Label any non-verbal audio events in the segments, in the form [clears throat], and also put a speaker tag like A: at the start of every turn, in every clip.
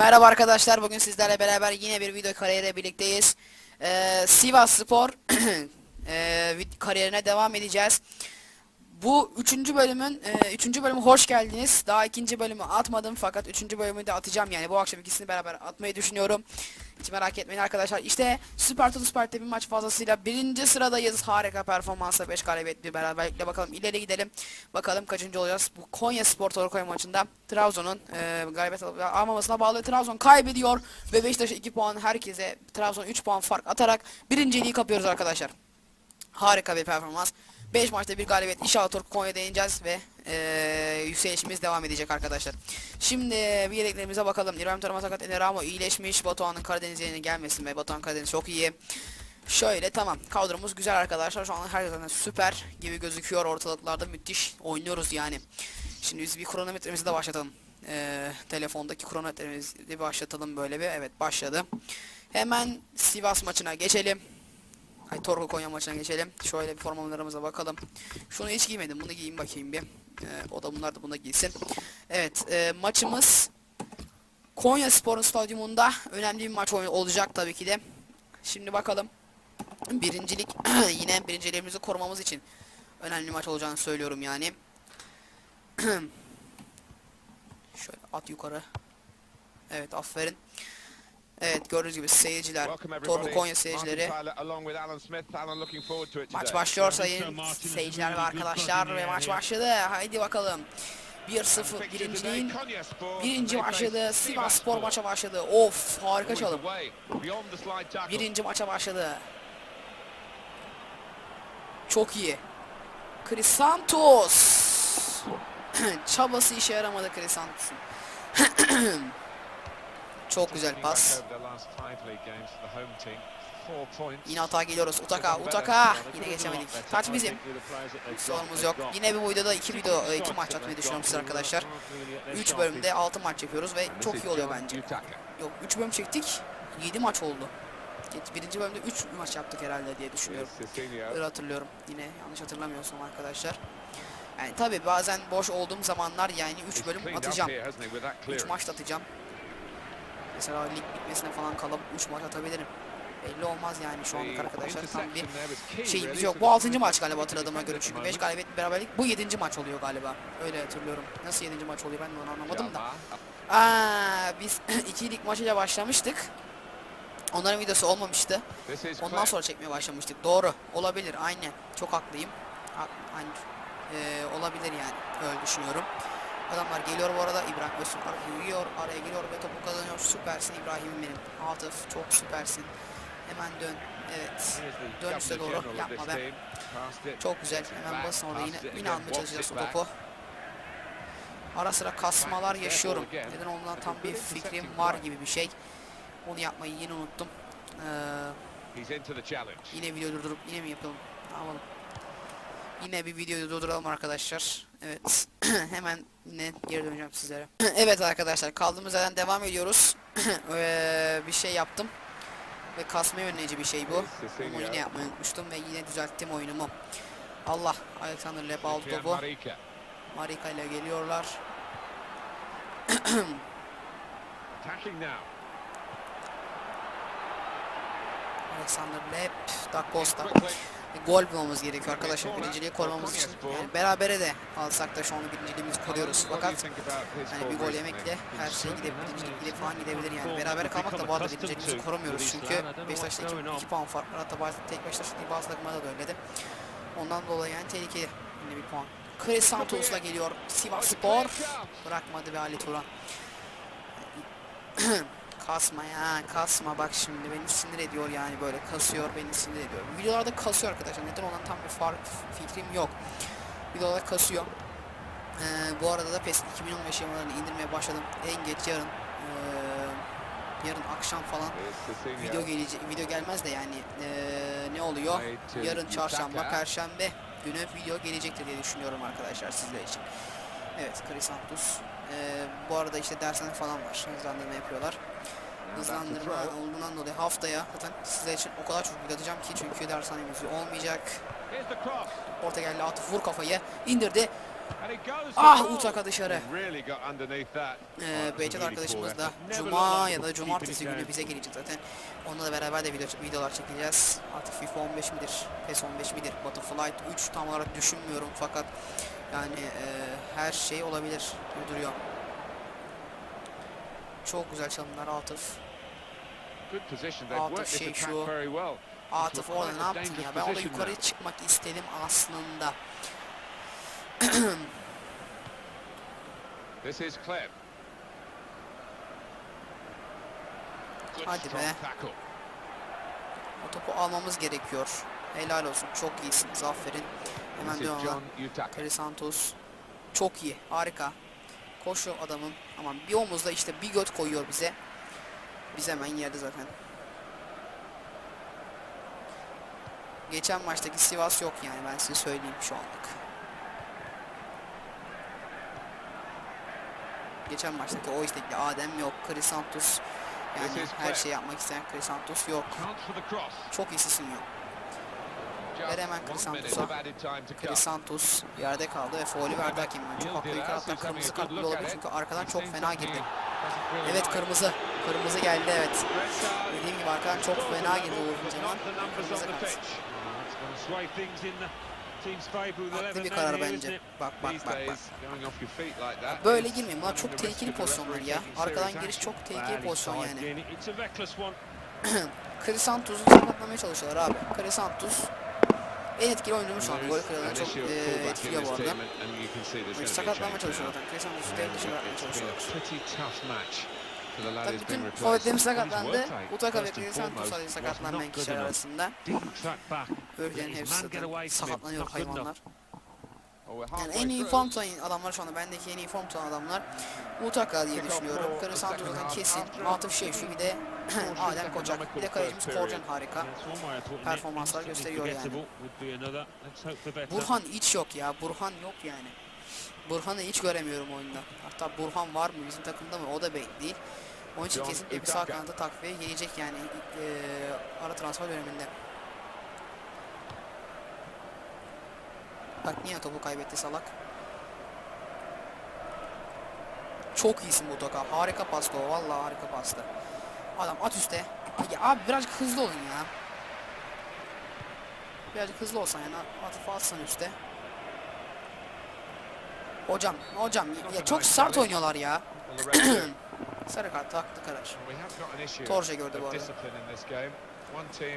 A: Merhaba arkadaşlar bugün sizlerle beraber yine bir video kariyeriyle birlikteyiz. Ee, Sivas Spor [clears throat] vid- kariyerine devam edeceğiz. Bu üçüncü bölümün e, üçüncü bölümü hoş geldiniz. Daha ikinci bölümü atmadım fakat üçüncü bölümü de atacağım yani bu akşam ikisini beraber atmayı düşünüyorum. Hiç merak etmeyin arkadaşlar. İşte Süper Toto Süper'de bir maç fazlasıyla birinci sıradayız. Harika performansla 5 galibiyet bir beraberlikle bakalım ileri gidelim. Bakalım kaçıncı olacağız. Bu Konya Spor Torkoy maçında Trabzon'un e, galibiyet alıp almamasına bağlı. Trabzon kaybediyor ve Beşiktaş'a 2 puan herkese Trabzon 3 puan fark atarak birinciliği kapıyoruz arkadaşlar. Harika bir performans. 5 maçta bir galibiyet. İnşallah Torku Konya'da yeneceğiz ve eee yükselişimiz devam edecek arkadaşlar. Şimdi bir yedeklerimize bakalım. İbrahim Tarama sakat Eneramo iyileşmiş. Batuhan'ın Karadeniz yerine gelmesin ve Batuhan Karadeniz çok iyi. Şöyle tamam. Kadromuz güzel arkadaşlar. Şu an herkesten süper gibi gözüküyor ortalıklarda. Müthiş oynuyoruz yani. Şimdi biz bir kronometremizi de başlatalım. Eee telefondaki kronometremizi de başlatalım böyle bir. Evet başladı. Hemen Sivas maçına geçelim. Ay Torku Konya maçına geçelim. Şöyle bir formalarımıza bakalım. Şunu hiç giymedim. Bunu giyeyim bakayım bir. Ee, o da bunlar da buna giysin. Evet e, maçımız Konya Spor'un stadyumunda önemli bir maç olacak tabii ki de. Şimdi bakalım. Birincilik [clears throat] yine birinciliğimizi korumamız için önemli maç olacağını söylüyorum yani. [clears throat] Şöyle at yukarı. Evet aferin. Evet gördüğünüz gibi seyirciler, Torku Konya seyircileri Maç başlıyor sayın seyirciler ve arkadaşlar ve maç başladı. Haydi bakalım. 1-0 birinciliğin birinci başladı. Sivas Spor maça başladı. Of harika çalım. Birinci maça başladı. Çok iyi. Chris Santos. [clears throat] Çabası işe yaramadı Chris Santos'un. [clears throat] Çok güzel pas. Yine hata geliyoruz. Utaka, Utaka. Yine geçemedik. Taç bizim. Sorumuz yok. Yine bu videoda iki video, e, iki maç atmayı düşünüyorum size arkadaşlar. 3 bölümde 6 maç yapıyoruz ve çok iyi oluyor bence. Yok 3 bölüm çektik. 7 maç oldu. Birinci bölümde 3 maç yaptık herhalde diye düşünüyorum. Öyle hatırlıyorum. Yine yanlış hatırlamıyorsam arkadaşlar. Yani tabi bazen boş olduğum zamanlar yani 3 bölüm atacağım. 3 maç da atacağım. Mesela lig bitmesine falan kalıp 3 maç atabilirim. Belli olmaz yani şu anlık arkadaşlar. Tam bir şeyimiz yok. Bu 6. maç galiba hatırladığıma göre çünkü 5 galibiyet beraberlik. Bu 7. maç oluyor galiba. Öyle hatırlıyorum. Nasıl 7. maç oluyor ben de onu anlamadım da. Aa, biz [clears throat] 2 lig maçıyla başlamıştık. Onların videosu olmamıştı. Ondan sonra çekmeye başlamıştık. Doğru. Olabilir. Aynen. Çok haklıyım. Ha, aynı. Ee, olabilir yani. Öyle düşünüyorum. Adamlar geliyor bu arada. İbrahim Öztürk giriyor. Araya giriyor ve topu kazanıyor. Süpersin İbrahim'im benim. Atıf çok süpersin. Hemen dön. Evet. Dön üste doğru. Yapma be. Çok güzel. Hemen basın orada yine. Yine almaya çalışacağız o topu. Ara sıra kasmalar yaşıyorum. Neden olduğundan tam bir fikrim var gibi bir şey. Onu yapmayı yine unuttum. Ee, yine video durdurup yine mi yapalım? Ne? Yine bir videoyu durduralım arkadaşlar. Evet. [clears throat] Hemen yine geri döneceğim sizlere. [clears throat] evet arkadaşlar kaldığımız yerden devam ediyoruz. [clears throat] Ee, bir şey yaptım. Ve kasmaya önleyici bir şey bu. Ama yine yapmayı unutmuştum ve yine düzelttim oyunumu. Allah Alexander Lep aldı topu. Marika ile geliyorlar. Alexander Lep, Da Costa. Gol bulmamız gerekiyor arkadaşlar birinciliği korumamız için. Yani berabere de alsak da şu anda birinciliğimizi koruyoruz. Fakat yani bir gol yemekle her şey gidebilir, birincilik bile falan gidebilir yani. Berabere kalmak da bu arada birinciliğimizi korumuyoruz çünkü Beşiktaş'ta 2, 2 puan fark var. Hatta bazı tek Beşiktaş'ta değil bazı takımlarda da öyleydi. Ondan dolayı yani tehlikeli bir puan. Chris Santos'la geliyor Sivas Spor. Bırakmadı be Ali Turan. [clears throat] kasma ya kasma bak şimdi beni sinir ediyor yani böyle kasıyor beni sinir ediyor. Videolarda kasıyor arkadaşlar neden olan tam bir fark fikrim yok. Videolarda kasıyor. Ee, bu arada da PES 2015 yamalarını indirmeye başladım. En geç yarın ee, yarın akşam falan video gelecek video gelmez de yani ee, ne oluyor? Yarın çarşamba, perşembe günü video gelecektir diye düşünüyorum arkadaşlar sizler için. Evet, Chris Santos. Ee, bu arada işte dershanek falan var. Hızlandırma yapıyorlar. Hızlandırma olduğundan dolayı haftaya zaten sizler için o kadar çok video atacağım ki çünkü dershanemiz olmayacak. Orta geldi Atıf vur kafayı indirdi. Ah Utaka dışarı. Ee, Behçet arkadaşımız da Cuma ya da Cumartesi günü bize gelecek zaten. Onunla da beraber de video, videolar çekeceğiz. Artık FIFA 15 midir, PES 15 midir, Battlefield 3 tam olarak düşünmüyorum fakat yani e, her şey olabilir gibi duruyor. Çok güzel çalımlar Atıf. Shape
B: attack
A: şu. Atıf orada ne yaptın ya? Ben orada yukarı çıkmak istedim aslında. [clears throat]
B: This is Clem.
A: Hadi be. O topu almamız gerekiyor. Helal olsun. Çok iyisiniz. Aferin. Hemen devam. Kari Santos. Çok iyi. Harika. Koşu adamın. Aman bir omuzda işte bir göt koyuyor bize. Biz hemen yerde zaten. Geçen maçtaki Sivas yok yani ben size söyleyeyim şu anlık. Geçen maçtaki o işte Adem yok, Krisantus yani her şeyi yapmak isteyen Krisantus yok. Çok iyisin yok.
B: Just
A: hemen
B: come.
A: Krisantus yerde kaldı ve faulü verdi. Yani çok haklı iki hatta kırmızı kart bile olabilir çünkü arkadan çok fena girdi. Evet kırmızı. Kırmızı geldi evet. Dediğim gibi arkadan çok fena girdi Uğur Cemal. Kırmızı kart. Haklı bir karar bence. Bak bak bak bak. Böyle girmeyin. Bunlar çok tehlikeli pozisyonlar ya. Arkadan giriş çok tehlikeli pozisyon yani. Krisantos'u [clears throat] sakatlamaya çalışıyorlar abi. Krisantos en etkili oyuncumuz şu anda. Gol kralını çok e, etkiliyor bu arada. İşte sakatlanmaya çalışıyorlar zaten. Krisantos'u devre dışı bırakmaya çalışıyorlar. Tabii bütün forvetlerimiz sakatlandı. Utaka ve Krisantos sadece sakatlanmayan kişiler arasında. Öbürlerin hepsi zaten sakatlanıyor hayvanlar. Yani en iyi form tutan adamlar şu anda bendeki en iyi form tutan adamlar Utaka diye düşünüyorum. Kırı Santos zaten kesin. Atıf Şevşu bir de Adem Kocak. Bir de kalecimiz Korcan harika. Performanslar gösteriyor yani. Burhan hiç yok ya. Burhan yok yani. Burhan'ı hiç göremiyorum oyunda. Hatta Burhan var mı bizim takımda mı o da belli değil. Onun için kesinlikle bir sağ kanata takviye gelecek yani eee, ara transfer döneminde. Bak niye topu kaybetti salak. Çok iyisin Mutaka. Harika pastı o. Vallahi harika pastı. Adam at üste. Ya abi birazcık hızlı olun ya. Birazcık hızlı olsan yani atıf atsan üste. Hocam, hocam ya çok sert oynuyorlar ya. [clears throat] Sarı kart haklı karar. Torje gördü bu arada.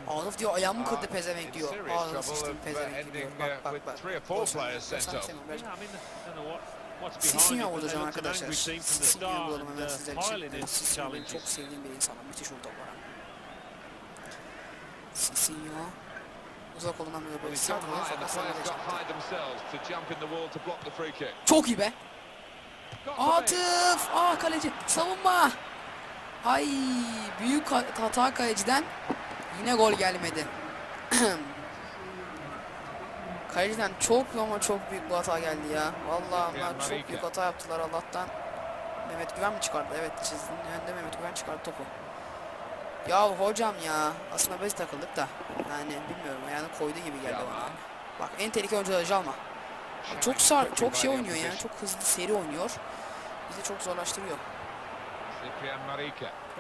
A: Ağlıf diyor ayağımı kırdı pezevenk diyor. Ağlıf sıçtım pezevenk diyor. Bak bak bak. Olsun. İstemiyorum. Birazcık Sisinho vuracağım arkadaşlar. Sisinho'yu bulalım hemen sizler için. Benim çok sevdiğim bir insan. Müthiş vurdu bana. Sisinho. Uzak olundan böyle böyle sert vuruyor fakat çarptı. Çok iyi be. Atıf! Aa kaleci savunma. Ay büyük ha- hata kaleciden yine gol gelmedi. [clears throat] kaleciden çok ama çok büyük bir hata geldi ya. Vallahi onlar çok büyük hata yaptılar Allah'tan. Mehmet Güven mi çıkardı? Evet çizginin önünde Mehmet Güven çıkardı topu. Ya hocam ya aslında biz takıldık da yani bilmiyorum yani koydu gibi geldi bana. Bak en tehlikeli oyuncu da Jalma. Çok sar, çok şey oynuyor yani çok hızlı seri oynuyor. Bizi çok zorlaştırıyor.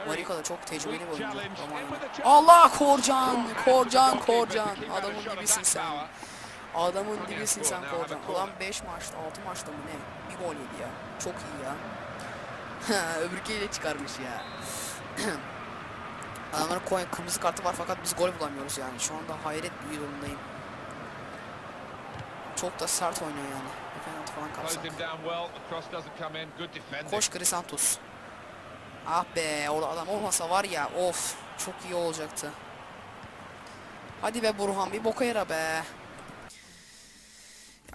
A: Marika da çok tecrübeli bir oyuncu. Romanya. Allah Korcan, Korcan, Korcan. Adamın dibisin sen. Adamın dibisin sen Korcan. Ulan 5 maçta, 6 maçta mı ne? Bir gol yedi ya. Çok iyi ya. [laughs] Öbürküyle çıkarmış ya. [clears throat] Adamların koy kırmızı kartı var fakat biz gol bulamıyoruz yani. Şu anda hayret bir durumdayım. Çok da sert oynuyor yani. Penaltı falan kapsak. Koş Krisantos. Ah be orada adam olmasa var ya of çok iyi olacaktı. Hadi be Burhan bir boka yara be.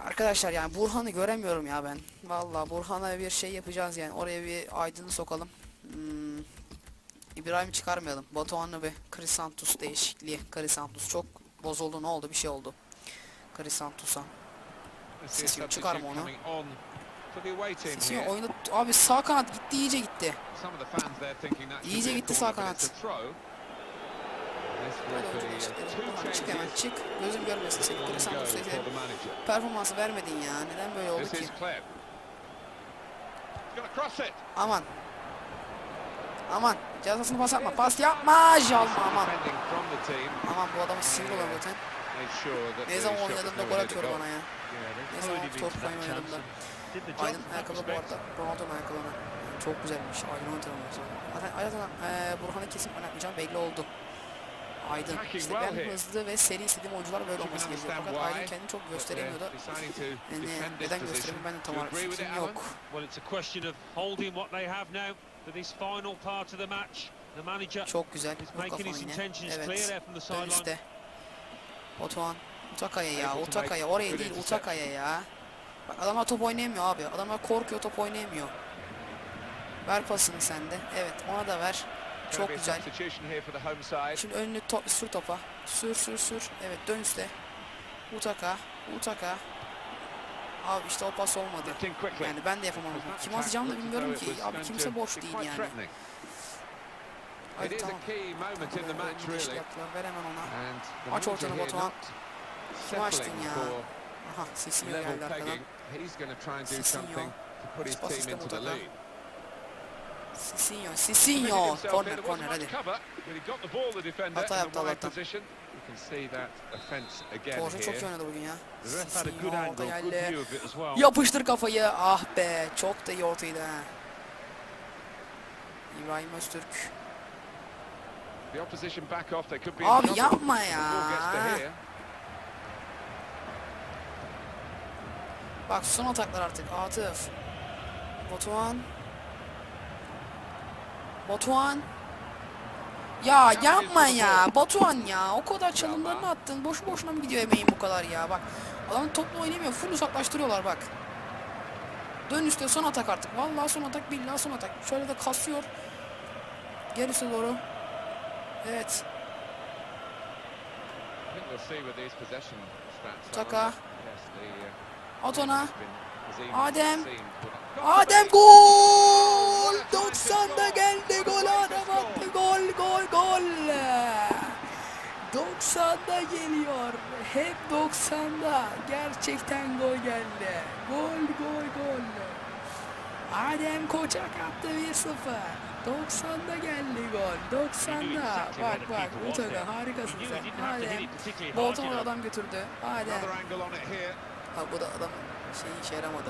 A: Arkadaşlar yani Burhan'ı göremiyorum ya ben. Vallahi Burhan'a bir şey yapacağız yani oraya bir aydını sokalım. Hmm. İbrahim çıkarmayalım. Batuhan'la bir Krisantus değişikliği. Krisantus çok bozuldu ne oldu bir şey oldu. Krisantus'a. Sisio çıkar mı onu? Sisio oyunda abi sağ kanat gitti iyice gitti. İyice gitti sağ kanat. Burhan çık hemen çık. Gözüm görmesin seni.
B: Go
A: bu sesi. Performansı vermedin ya. Neden böyle oldu ki? Aman. Aman. Cezasını pas yapma. Pas yapma. Jalma aman. Aman bu adamı sinir oluyor zaten. Ne zaman oynadığımda gol atıyor bana ya. Ne zaman top falan oynadığımda. Aydın ayakkabı bu arada. Ronaldo'nun ayakkabını. Çok güzelmiş. Aydın hatırlamıyor sonra. Zaten Aydın eee Burhan'ı kesin oynatmayacağım belli oldu. Aydın. İşte ben hızlı ve seri istediğim oyuncular böyle olması gerekiyor. Fakat Aydın kendini çok gösteremiyordu. Yani neden gösteremiyor ben de tam olarak fikrim yok.
C: Well, it's a question of holding what they have now for this final part of the match. The manager
A: Çok güzel. Evet.
C: there from the
A: Dön
C: sideline.
A: üstte. Batuhan. Utakaya ya. Utakaya. Oraya değil. Utakaya ya. Bak adamlar top oynayamıyor abi. Adamlar korkuyor top oynayamıyor. Ver pasını sen de. Evet ona da ver. Çok güzel. Şimdi önünü to sür topa. Sür sür sür. Evet dön üstte. Utaka. Utaka. Abi işte o pas olmadı. Yani ben de yapamam. Kim atacağımı da bilmiyorum ki. Abi kimse boş değil yani. Hadi tamam. bir değişik
B: really.
A: yaptılar. Ver hemen ona. Aç ortanı Batuhan. Kim açtın ya? Aha
B: level
A: geldi arkadan.
B: his
A: Hiç pas Utaka. Sisinho. Sisinho. korner
B: wasn't
A: hadi. Hata yaptı Allah'tan. Torre çok iyi oynadı bugün ya. Sisinho
C: good
A: geldi. Yapıştır kafayı. Ah be. Çok da iyi ortaydı ha. İbrahim Öztürk.
B: The opposition back off. They could be in
A: Abi yapma ya. Bak son ataklar artık. Atıf. Batuhan. Batuhan. Ya yapma ya. Batuhan ya. O kadar çalımlarını attın. Boşu boşuna mı gidiyor emeğin bu kadar ya? Bak. Adam topla oynayamıyor. Full uzaklaştırıyorlar bak. Dön üstte son atak artık. Vallahi son atak. Billahi son atak. Şöyle de kasıyor. Gerisi doğru. Evet. Taka. At ona. Adem. Adem gol! 90'da geldi gol Adem attı gol gol gol. 90'da geliyor. Hep 90'da. Gerçekten gol geldi. Gol gol gol. Adem Koçak attı 1-0. 90'da geldi gol. 90'da. Bak bak Utaka harikasın sen. Adem.
C: know.
A: adam götürdü. Adem. Ha bu da adam şey işe yaramadı.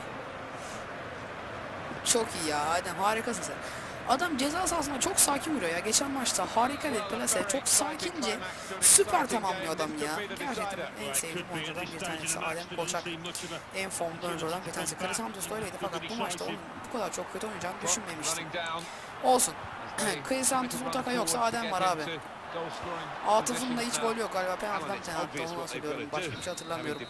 A: Çok iyi ya Adem harikasın sen. Adam ceza sahasında çok sakin vuruyor ya. Geçen maçta harika bir plase. Çok sakince süper tamamlıyor adam ya. Gerçekten en sevdiğim
C: this
A: bir tanesi Adem
C: a
A: En formda oyunculardan bir tanesi. Kari Santos da öyleydi fakat bu maçta onun bu kadar çok kötü oynayacağını düşünmemiştim. Olsun. [clears throat] Kari Santos
B: run
A: Utaka yoksa Adem var abi. Atıf'ın da hiç gol yok galiba. Penaltıdan bir tane attı onu hatırlıyorum. Başka bir şey hatırlamıyorum.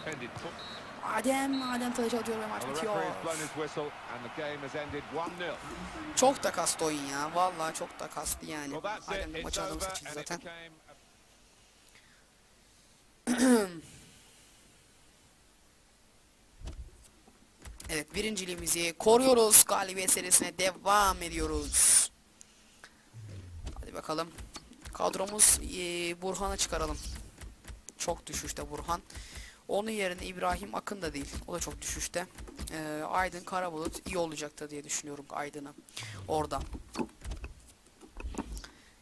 A: Adem, Adem taşı atıyor ve maç bitiyor.
B: referee has blown his whistle and the game has ended 1-0.
A: Çok da kastı oyun ya. Vallahi çok da kastı yani. Adem de maçı
B: over
A: seçildi zaten. [clears throat] Evet birinciliğimizi koruyoruz. Galibiyet serisine devam ediyoruz. Hadi bakalım. Kadromuz eee, Burhan'ı çıkaralım. Çok düşüşte Burhan. Onun yerine İbrahim Akın da değil. O da çok düşüşte. Eee, Aydın Karabulut iyi olacaktı diye düşünüyorum Aydın'ı. Orada.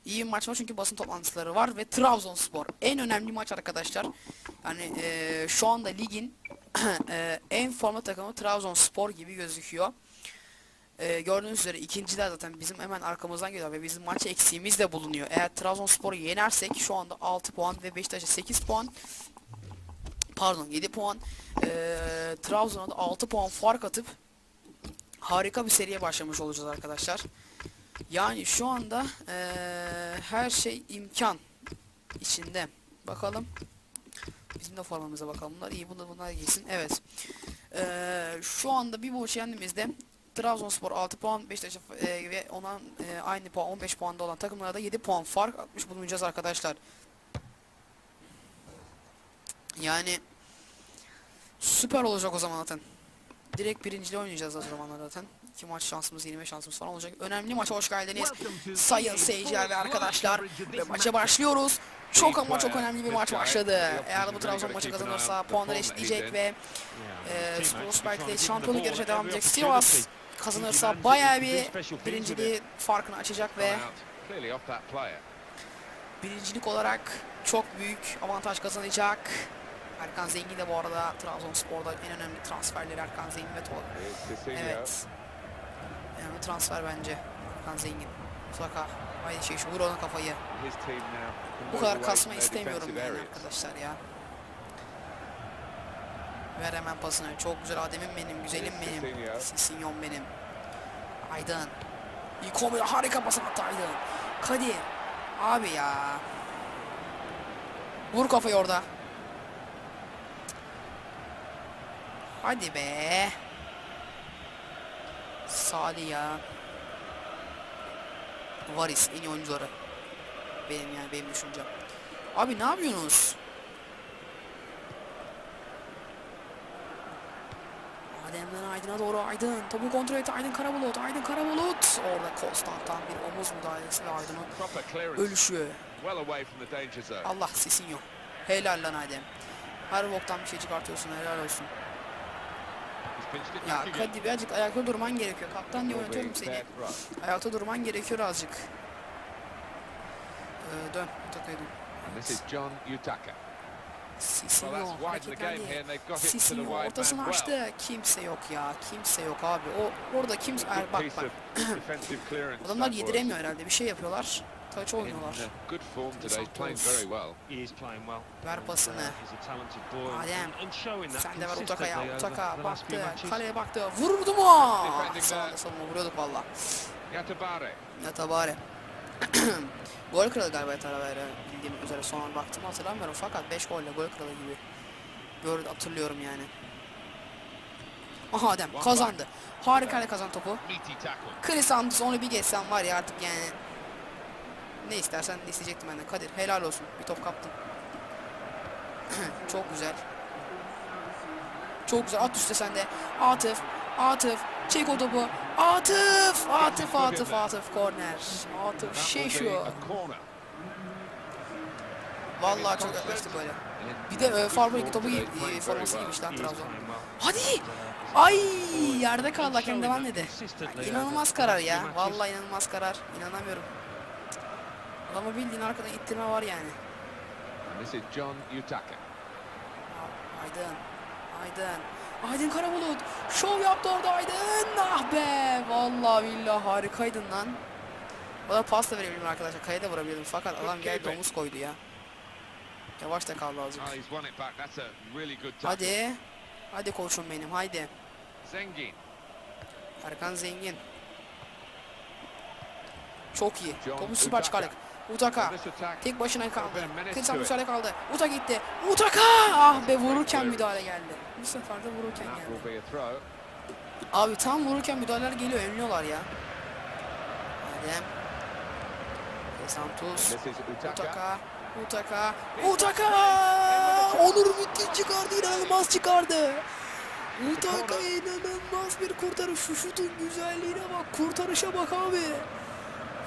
A: İyi bir maç var çünkü basın toplantıları var ve Trabzonspor en önemli maç arkadaşlar. Yani eee, şu anda ligin eee, [clears throat] en formda takımı Trabzonspor gibi gözüküyor. Eee, gördüğünüz üzere ikinciler zaten bizim hemen arkamızdan geliyor ve bizim maç eksiğimiz de bulunuyor. Eğer Trabzonspor'u yenersek şu anda 6 puan ve Beşiktaş'a 8 puan pardon 7 puan eee Trabzon'a da 6 puan fark atıp harika bir seriye başlamış olacağız arkadaşlar. Yani şu anda eee, her şey imkan içinde. Bakalım. Bizim de formamıza bakalım. Bunlar iyi. Bunlar, bunlar giysin. Evet. Eee, şu anda bir maç yendiğimizde Trabzonspor 6 puan, Beşiktaş eee, ve ona eee, aynı puan 15 puanda olan takımlara da 7 puan fark atmış bulunacağız arkadaşlar. Yani süper olacak o zaman zaten. Direkt birinciliği oynayacağız o zamanlar zaten. İki maç şansımız, 25 şansımız falan olacak. Önemli maça hoş geldiniz. Sayın seyirciler ve arkadaşlar ve maça başlıyoruz. Çok ama çok önemli bir maç başladı. Eğer bu Trabzon maçı kazanırsa puanları eşitleyecek ve e, Spurs belki de şampiyonluk yarışına devam edecek. Sivas kazanırsa bayağı bir birinciliği farkını açacak ve birincilik olarak çok büyük avantaj kazanacak. Erkan Zengin de bu arada Trabzonspor'da en önemli transferleri Erkan Zengin ve Tolga.
B: Cicinho.
A: Evet. Önemli transfer bence. Erkan Zengin. Mutlaka. Haydi şey şu vur ona kafayı. Bu kadar kasma istemiyorum yani arkadaşlar ya. Ver hemen pasını. Çok güzel Adem'im benim, güzelim benim. Sisinyon benim. Aydın. İlk harika pas attı Aydın. Kadir. Abi ya. Vur kafayı orada. Hadi be. Salih ya. Varis en iyi oyuncuları. Benim yani benim düşüncem. Abi ne yapıyorsunuz? Adem'den Aydın'a doğru Aydın. Topu kontrol etti Aydın Karabulut. Aydın Karabulut. Orada Konstant'tan bir omuz müdahalesi ve Aydın'ın ölüşü. Allah sesin yok. Helal lan Adem. Her boktan bir şey çıkartıyorsun helal olsun. Ya. Kadir birazcık ayakta durman gerekiyor. Kaptan diye oynatıyorum seni. Ayakta durman gerekiyor azıcık. Ee, dön. Takayı dön.
B: And this is John Utaka.
A: Sisinho Sisinho ortasını açtı. Kimse yok ya. Kimse yok abi. O orada kimse Ay, bak bak. Adamlar yediremiyor herhalde. Bir şey yapıyorlar. Taç oynuyorlar.
B: uh, good form today. He's playing very well.
C: He is playing well.
A: Ver pasını.
C: And-
A: Adem. Sen de ver Utaka'ya. Utaka baktı. Kaleye baktı. Vururdu mu?
B: There.
A: savunma vuruyorduk valla.
B: Yatabare.
A: Ya tabare. [clears throat] gol kralı galiba Talavera bildiğim üzere son an baktım hatırlamıyorum fakat 5 golle gol kralı gibi. Gördüm hatırlıyorum yani. Aha Adem kazandı. Harika kazan topu. Chris Santos onu bir geçsem var ya artık yani. Ne istersen isteyecektim ben de. Kadir helal olsun. Bir top kaptın. [clears throat] Çok güzel. Çok güzel. At üstte sende. Atıf. Atıf. Çek o topu. Atıf. Atıf. Atıf. Atıf. Korner. Atıf. Şey şu. Vallahi çok yaklaştı böyle. Bir de e, Farber'in topu giy- e, forması giymiş lan Trabzon. Hadi. Ay yerde kaldı hakem devam dedi.
C: Consistently
A: Ya,
C: over
A: İnanılmaz karar ya. Vallahi inanılmaz karar. İnanamıyorum. Adamı bildiğin arkadan ittirme var yani.
B: And this is John Utaka.
A: Aydın. Aydın. Aydın Karabulut. Şov yaptı orada Aydın. Ah be. Vallahi billahi harikaydın lan. O da pas da verebilirim arkadaşlar. Kaya da vurabilirim. Fakat adam geldi omuz koydu ya. Yavaş da kaldı azıcık.
B: Ah.
A: Hadi. Hadi koçum benim. Haydi.
B: Zengin.
A: Erkan Zengin. Çok iyi. Topu süper çıkardık. Utaka. Tek başına kaldı. Kısa müsaade kaldı. Uta gitti. Utaka! Ah be vururken müdahale geldi. Bu sefer de vururken geldi. Abi tam vururken müdahaleler geliyor. Önlüyorlar ya. Adem. De Santos.
B: Utaka.
A: Utaka. Utaka! Onur müthiş çıkardı. inanılmaz çıkardı. Utaka inanılmaz bir kurtarış. Şu şutun güzelliğine bak. Kurtarışa bak abi.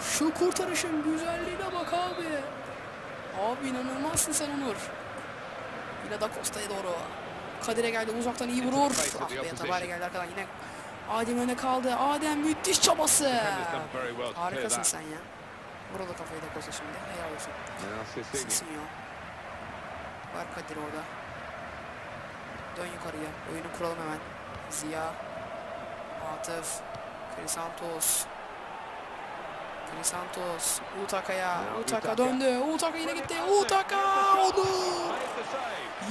A: Şu kurtarışın güzelliğine bak abi. Abi inanılmazsın sen Onur. Yine da Costa'ya doğru. Kadir'e geldi uzaktan iyi vurur. Ah be Tabare geldi arkadan yine. Adem öne kaldı. Adem müthiş çabası. Harikasın sen ya. Burada kafayı da Costa şimdi. Helal olsun.
B: Cicinho.
A: Sisinho. Var Kadir orada. Dön yukarıya. Oyunu kuralım hemen. Ziya. Atıf. Crisantos. Crisantos. Utaka'ya. Utaka
B: Utaka.
A: döndü. Utaka yine gitti. Utaka! Onur!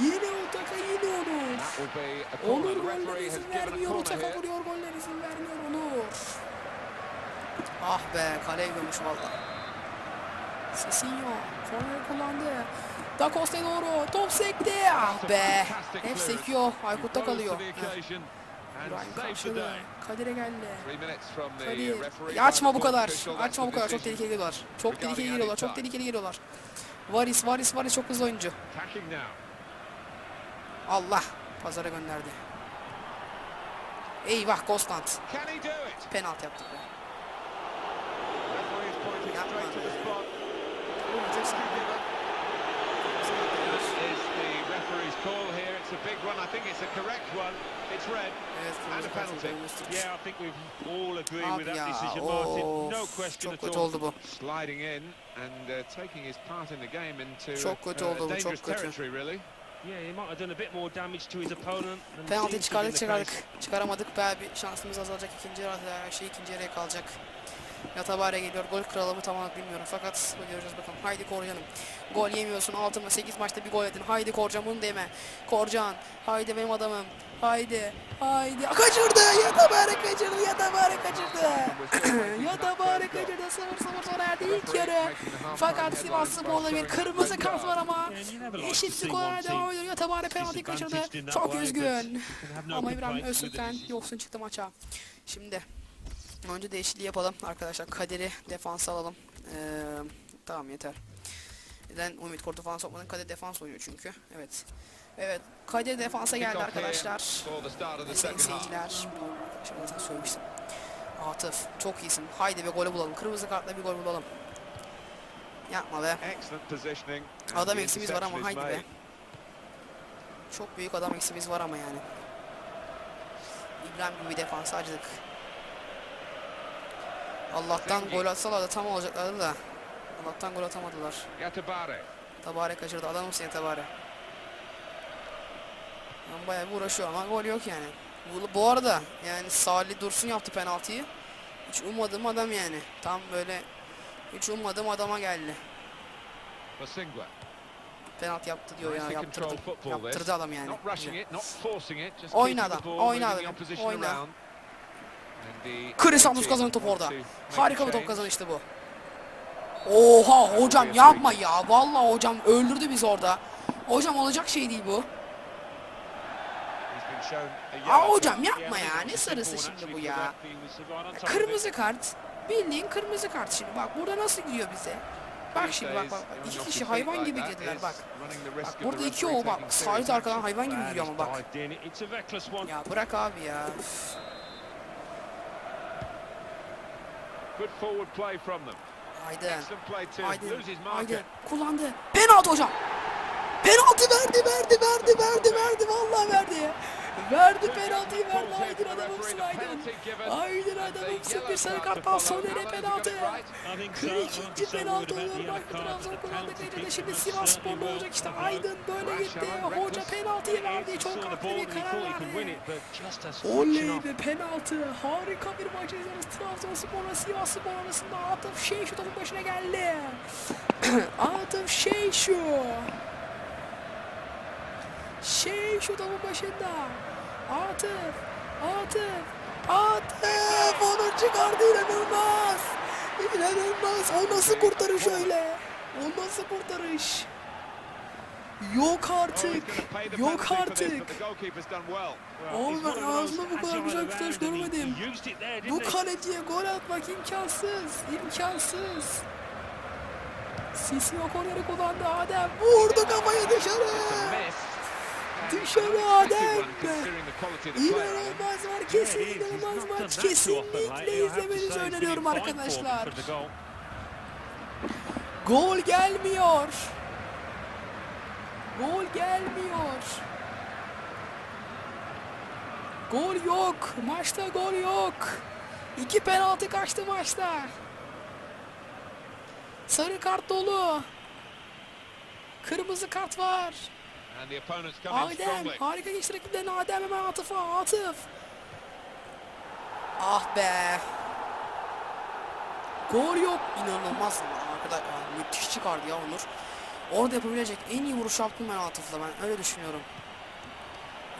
A: Yine Utaka yine Onur. Onur gollere
B: referee has
A: izin
B: given a
A: vermiyor. Utaka vuruyor gollere izin vermiyor Onur. Ah be kaleye gömüş valla. Sisinho korneri kullandı. Da Costa'ya doğru top sekti. Ah be. Hep sekiyor. Aykut'ta kalıyor. Kadir'e geldi. Kadir. Ya açma bu kadar. Açma bu kadar. Çok tehlikeli geliyorlar. Çok tehlikeli geliyorlar. Çok tehlikeli geliyorlar. Varis, Varis, Varis çok hızlı oyuncu. Allah pazara gönderdi. Eyvah
B: Gosland.
A: Penaltı yaptık be. Yapma be.
B: It's red. And a penalty.
C: Yeah, I think we've all agreed
A: Abi
C: with that
A: ya
C: decision, Martin. No
A: of,
C: question
A: çok
C: at
A: kötü
C: all.
A: oldu bu.
B: Sliding in and uh, taking his part in the game into
A: Çok kötü
B: uh,
A: oldu bu, çok
B: dangerous
A: kötü.
B: territory, really.
C: Yeah, he might have done a bit more damage to his opponent. than
A: Penaltı çıkardık çıkardık. Çıkaramadık. Bir şansımız azalacak. ikinci yarıda her şey ikinci yarıya kalacak. Yatabare geliyor. Gol kralı mı tam bilmiyorum. Fakat göreceğiz bakalım. Haydi Korcan'ım. Gol yemiyorsun. 6 mı 8 maçta bir gol yedin. Haydi Korcan bunu deme. Korcan. Haydi benim adamım. Haydi. Haydi. Kaçırdı. Yatabare kaçırdı. Yatabare kaçırdı. [clears throat] Yatabare kaçırdı. 0-0 sona erdi ilk yarı. Fakat Sivas Spor'da bir kırmızı kart var ama eşit skora devam ediyor. Yatabare penaltıyı kaçırdı. Çok üzgün. Ama İbrahim Öztürk'ten yoksun çıktı maça. Şimdi önce değişikliği yapalım arkadaşlar. Kader'i defansa alalım. Ee, tamam yeter. Neden Ümit Kortu falan sokmadın? Kader defans oynuyor çünkü. Evet. Evet. Kader defansa geldi arkadaşlar. Sayın seyirciler. Şimdi zaten söylemiştim. Atıf çok iyisin. Haydi be golü bulalım. Kırmızı kartla bir gol bulalım. Yapma be. Adam eksimiz var ama haydi be. Çok büyük adam eksimiz var ama yani. İbrahim gibi bir defans acıdık. Allah'tan gol atsalar da tam olacaklardı da. Allah'tan gol atamadılar. Tabare kaçırdı. Adam mısın ya Tabare? Ben bayağı bir uğraşıyor ama gol yok yani. Bu, bu arada yani Salih Dursun yaptı penaltıyı. Hiç ummadığım adam yani. Tam böyle hiç ummadığım adama geldi. Penaltı yaptı diyor ya yaptırdı. Yaptırdı adam yani. Oyna adam, oyna adam, oyna. Chris Andrews
B: team
A: kazandı topu orada.
B: make
A: Harika bir top kazanıştı bu. Oha hocam yapma ya. Vallahi hocam öldürdü bizi orada. Hocam olacak şey değil bu. Aa hocam yapma ya. Ne sarısı şimdi bu ya. Kırmızı kart. Bildiğin kırmızı kart şimdi. Bak burada nasıl gidiyor bize. Bak şimdi bak bak. bak. İki kişi hayvan gibi girdiler bak. Bak burada iki o bak. Sahit arkadan hayvan gibi giriyor ama bak. Ya bırak abi ya. Üf.
B: Good forward play from them. Loses marker.
A: Haydi. Kullandı. Penaltı hocam. Penaltı verdi verdi verdi verdi verdi. Vallahi verdi. Verdi penaltıyı verdi. Aydın adamımsın Aydın. Aydın adamımsın. Bir sarı karttan yine penaltı.
C: I think so. I think
A: İkinci
C: so.
A: penaltı
C: Would have
A: oluyor. Bak
C: yellow card for
A: Trabzon
C: the
A: kullandı
C: penalty
A: Kadir'de.
C: kick,
A: Şimdi Sivas Spor'da olacak işte. Aydın böyle gitti. Hoca penaltıyı verdi. Çok haklı bir karar verdi. Oley be penaltı. Harika bir maç izliyoruz. Trabzonspor'la Sivas Spor arasında Atıf Şey şu topun başına geldi. [clears throat] Atıf Şey şu. Şey şu topun başında. Atıf. Atıf. Atıf. Onu çıkardı inanılmaz. İnanılmaz. O nasıl kurtarış öyle? O nasıl kurtarış? Yok artık. Yok artık. Oğlum ben ağzımda bu kadar güzel kurtarış görmedim. Bu kaleciye gol atmak imkansız. imkansız. Sisi o korneri kullandı Adem. Vurdu kafayı dışarı. Dışarı Adem. İnanılmaz var. Kesin inanılmaz maç. Kesinlikle izlemenizi öneriyorum arkadaşlar. Gol gelmiyor. Gol gelmiyor. Gol yok. Maçta gol yok. İki penaltı kaçtı maçta. Sarı kart dolu. Kırmızı kart var. Adem harika geçti rakipten Adem hemen Atıf'a Atıf. Ah be. Gol yok. İnanılmaz. Arkadaş ya, müthiş çıkardı ya Onur. Orada yapabilecek en iyi vuruş yaptım ben Atıf'la ben öyle düşünüyorum.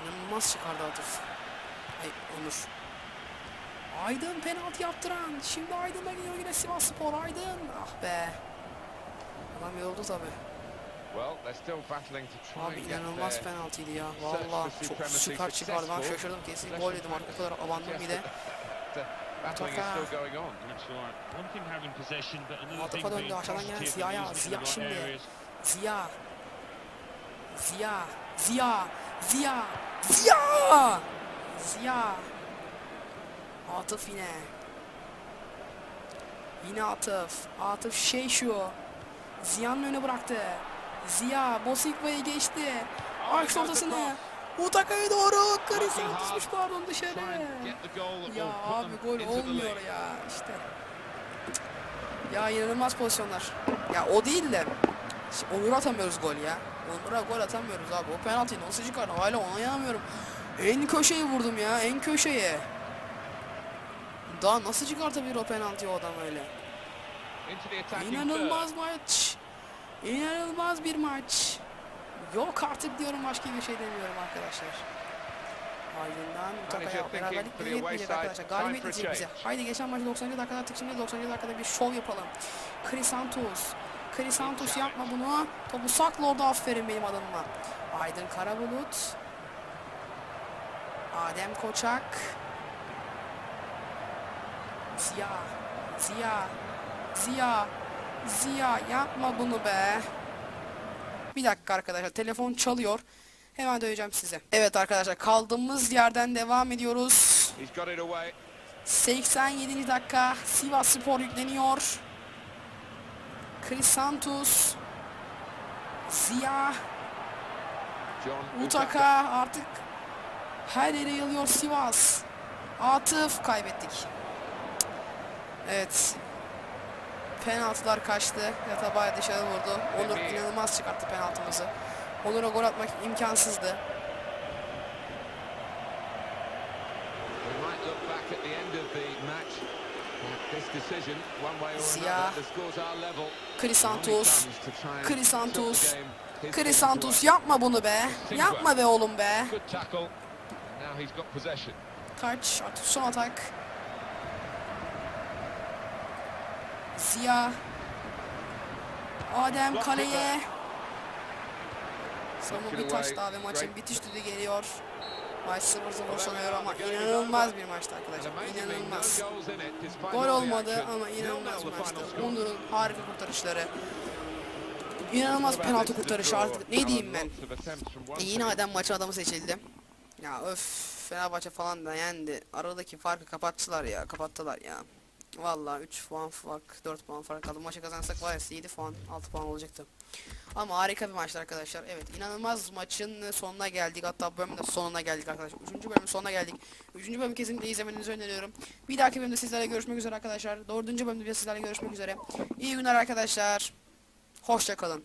A: İnanılmaz çıkardı Atıf. Ay Onur. Aydın penaltı yaptıran. Şimdi Aydın'la geliyor yine Sivas Spor. Aydın. Ah be. Adam yoruldu tabi. Abi inanılmaz penaltıydı ya. Valla çok süper çıkardı. Ben şaşırdım kesin gol yedim arka kadar abandım bir de. [laughs]
C: Thing
A: döndü, aşağıdan gelen Ziya'ya, Ziya şimdi. Ziya. Ziya. Ziya. Ziya. Ziya. Ziya. Atıf yine. Yine Atıf. Atıf şey şu. Ziya'nın önüne bıraktı. Ziya Bosikva'yı geçti. Aks ortasını. Utaka'ya doğru. Santos'muş
B: hard.
A: pardon dışarı. Ya abi gol olmuyor ya işte. Ya inanılmaz pozisyonlar. Ya o değil de Onur'a atamıyoruz gol ya. Onur'a gol atamıyoruz abi. O penaltıyı nasıl çıkardı? Hala ona inanamıyorum. En köşeye vurdum ya. En köşeye. Daha nasıl çıkartabilir o penaltıyı o adam öyle? İnanılmaz maç. İnanılmaz bir maç. Yok artık diyorum başka bir şey demiyorum arkadaşlar. Ardından Utaka'ya
B: thinking
A: beraberlik
B: away
A: yetmeyecek arkadaşlar. Galibiyet yetecek bize. Haydi geçen maçı 90. dakikada attık şimdi 90. dakikada bir şov yapalım. Chris Santos. Chris Santos yapma bunu. Topu sakla orada aferin benim adamıma. Aydın Karabulut. Adem Koçak. Ziya. Ziya. Ziya. Ziya yapma bunu be. Bir dakika arkadaşlar telefon çalıyor. Hemen döneceğim size. Evet arkadaşlar kaldığımız yerden devam ediyoruz.
B: He's got it away.
A: 87. dakika Sivas Spor yükleniyor. Chris Santos. Ziya.
B: John
A: Utaka artık her yere yayılıyor Sivas. Atıf kaybettik. Evet. Penaltılar kaçtı. Yatabay dışarı vurdu. Onur inanılmaz çıkarttı penaltımızı. Onur'a gol atmak imkansızdı. Chris
B: Santos.
A: Chris Santos yapma bunu be. Yapma be oğlum be. Taç artık son atak. Ziya. Adem kaleye. Son bir taş daha ve maçın bitiş düdüğü geliyor. Maç 0-0 sanıyor ama inanılmaz bir maçtı arkadaşlar. İnanılmaz. Gol olmadı ama inanılmaz bir maçtı. Onur'un harika kurtarışları. İnanılmaz penaltı kurtarışı artık ne diyeyim ben. E yine Adem maçı adamı seçildi. Ya öf Fenerbahçe falan da yendi. Aradaki farkı kapattılar ya kapattılar ya. Vallahi 3 puan fark 4 puan fark kaldı. Maçı kazansak var ya 7 puan 6 puan olacaktı. Ama harika bir maçtı arkadaşlar. Evet inanılmaz maçın sonuna geldik. Hatta bölümün de sonuna geldik arkadaşlar. Üçüncü bölümün sonuna geldik. Üçüncü bölümü kesinlikle izlemenizi öneriyorum. Bir dahaki bölümde sizlerle görüşmek üzere arkadaşlar. Dördüncü bölümde de sizlerle görüşmek üzere. İyi günler arkadaşlar. Hoşça kalın.